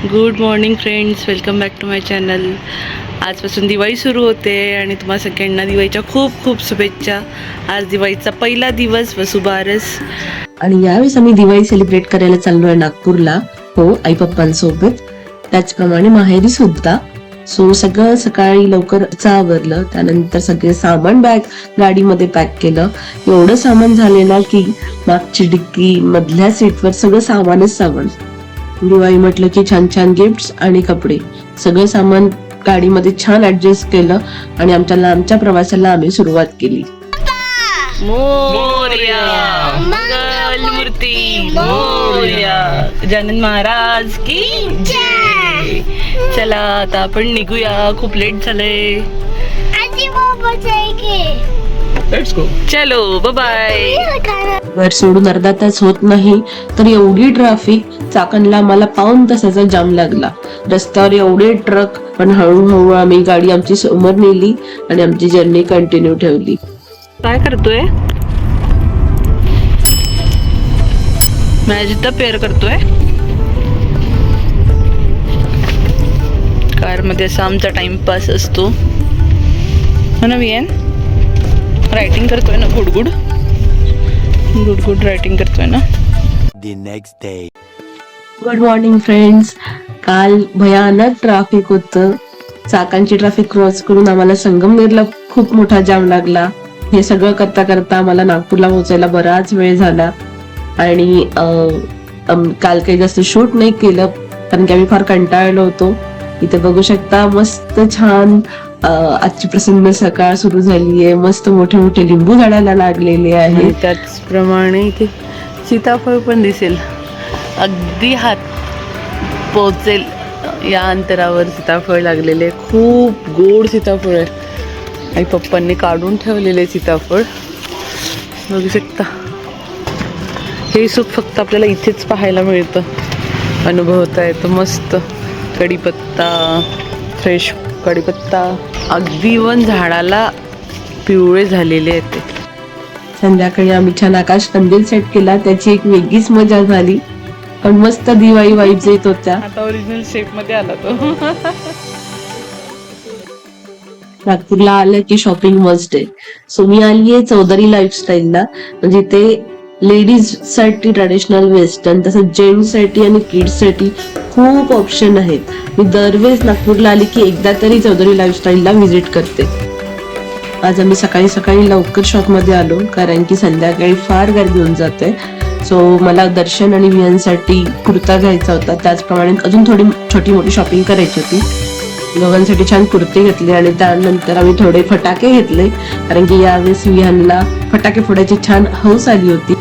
Good morning friends welcome back to my channel आजपासून दिवाळी सुरू होते आणि तुम्हा सगळ्यांना दिवाळीच्या खूप खूप शुभेच्छा. आज दिवाळीचा पहिला दिवस वसुबारस आणि यावेळेस आम्ही दिवाळी सेलिब्रेट करायला चाललो आहे नागपूरला. हो आई पप्पांसोबत त्याचप्रमाणे माहेरी सुद्धा. सो सगळं सकाळी लवकर आवरलं त्यानंतर सगळे सामान बॅग गाडीमध्ये पॅक केलं. एवढं सामान झाले ना की मागची डिक्की मधल्या सीटवर सगळं सामानच सामान. दिवाळी म्हटलं की छान छान गिफ्ट आणि कपडे. सगळं सामान गाडीमध्ये छान ऍडजस्ट केलं आणि आमच्या लांबच्या प्रवासाला आम्ही सुरुवात केली. मोर्या मंगल मूर्ती मोर्या. गजानन महाराज की जय. चला आता आपण निघूया. खूप लेट झालंय. आजी बाबा जाएंगे चलो बाय घर सोडून अर्धा तास होत नाही तर एवढी ट्रॅफिक चाकणला मला पाऊन तासाचा जाम लागला. रस्त्यावर एवढे ट्रक पण हळूहळू आम्ही गाडी आमची समोर नेली आणि आमची जर्नी कंटिन्यू ठेवली. काय करतोय? मॅजिक पेअर करतोय. कारमध्ये असा आमचा टाइमपास असतो. हो ना वियन रायटिंग करतोय ना गुड गुड गुड रायटिंग करतोय ना. The next day. Good morning friends काल भयानक ट्रॅफिक होतं. चाकांची ट्रॅफिक क्रॉस करून आम्हाला संगमनेरला खूप मोठा जाम लागला. हे सगळं करता करता आम्हाला नागपूरला पोहोचायला बराच वेळ झाला. आणि काल काही जास्त शूट नाही केलं कारण की आम्ही फार कंटाळलो होतो. इथे बघू शकता मस्त छान आजची प्रसन्न सकाळ सुरू झाली आहे मस्त मोठे मोठे लिंबू झाडाला लागलेले आहे त्याचप्रमाणे इथे सीताफळ पण दिसेल. अगदी हात पोचेल. या अंतरावर सीताफळ लागलेले खूप गोड सीताफळ आहे. आई पप्पांनी काढून ठेवलेले सीताफळ. बघू शकता. हे सुख फक्त आपल्याला इथेच पाहायला मिळतं. अनुभवता येतं. मस्त. कढीपत्ता फ्रेश कढीपत्ता. अगदी वन झाडाला पिवळे झालेले आहेत संध्याकाळी आम्ही छान आकाश कंदील सेट केला. त्याची एक वेगळीच मजा झाली. पण मस्त दिवाळी वाईब्स येत होत्या. आता ओरिजिनल शेपमध्ये आला तो. नागपूरला आलं की शॉपिंग मस्ट आहे सो मी आली आहे चौधरी लाईफस्टाईलला म्हणजे ते लेडीजसाठी ट्रेडिशनल वेस्टर्न तसंच जेंट्ससाठी आणि किड्ससाठी खूप ऑप्शन आहेत. मी दरवेळेस नागपूरला आली की एकदा तरी चौधरी लाईफस्टाईलला व्हिजिट करते. आज आम्ही सकाळी सकाळी लवकर शॉपमध्ये आलो कारण की संध्याकाळी फार गर्दी होऊन जाते. सो मला दर्शन आणि विहांसाठी कुर्ता घ्यायचा होता. त्याचप्रमाणे अजून थोडी छोटी मोठी शॉपिंग करायची होती. दोघांसाठी छान कुर्ते घेतले आणि त्यानंतर आम्ही थोडे फटाके घेतले कारण की यावेळेस विहानला फटाके फोडायची छान हौस आली होती.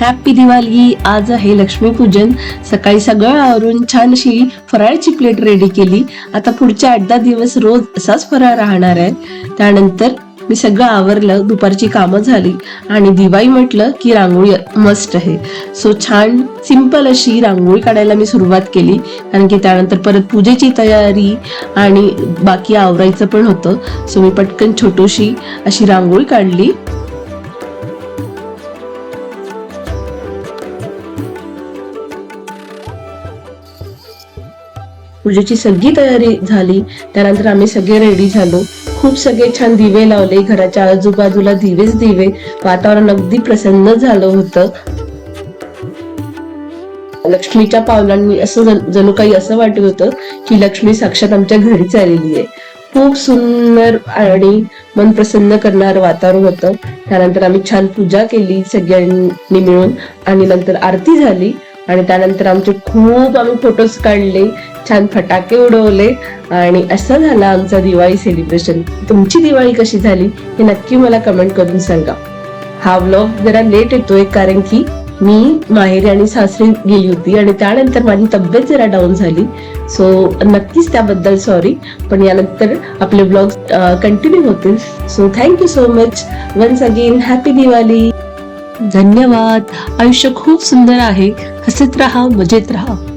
हॅपी दिवाळी आज आहे लक्ष्मीपूजन. सकाळी सगळं आवरून छान अशी फराळची प्लेट रेडी केली. आता पुढच्या आठ दहा दिवस रोज असाच फराळ राहणार आहे. त्यानंतर मी सगळं आवरलं दुपारची कामं झाली. आणि दिवाळी म्हटलं की रांगोळी मस्ट आहे. सो छान सिंपल अशी रांगोळी काढायला मी सुरुवात केली. कारण की त्यानंतर परत पूजेची तयारी आणि बाकी आवरायचं पण होतं. सो मी पटकन छोटूशी अशी रांगोळी काढली. पूजेची सगळी तयारी झाली. त्यानंतर आम्ही सगळे रेडी झालो. खूप सगळे छान दिवे लावले. घराच्या आजूबाजूला दिवेच दिवे. वातावरण अगदी प्रसन्न झालं होतं. लक्ष्मीच्या पावलांनी असं जण- जणू काही असं वाटत होतं की लक्ष्मी साक्षात आमच्या घरीच आलेली आहे. खूप सुंदर आणि मन प्रसन्न करणारं वातावरण होतं. त्यानंतर आम्ही छान पूजा केली सगळ्यांनी मिळून. आणि नंतर आरती झाली. आणि त्यानंतर आमचे खूप आम्ही फोटोज काढले छान फटाके उडवले आणि असं झालं आमचं दिवाळी सेलिब्रेशन तुमची दिवाळी कशी झाली हे नक्की मला कमेंट करून सांगा. हा व्लॉग जरा लेट येतोय कारण की मी माहेरी आणि सासरी गेली होती आणि त्यानंतर माझी तब्येत जरा डाऊन झाली. सो नक्कीच त्याबद्दल सॉरी पण यानंतर आपले ब्लॉग कंटिन्यू होतील. So thank you so much once again happy Diwali. धन्यवाद. आयुष्य खूप सुंदर आहे. हसत राहा मजेत राहा.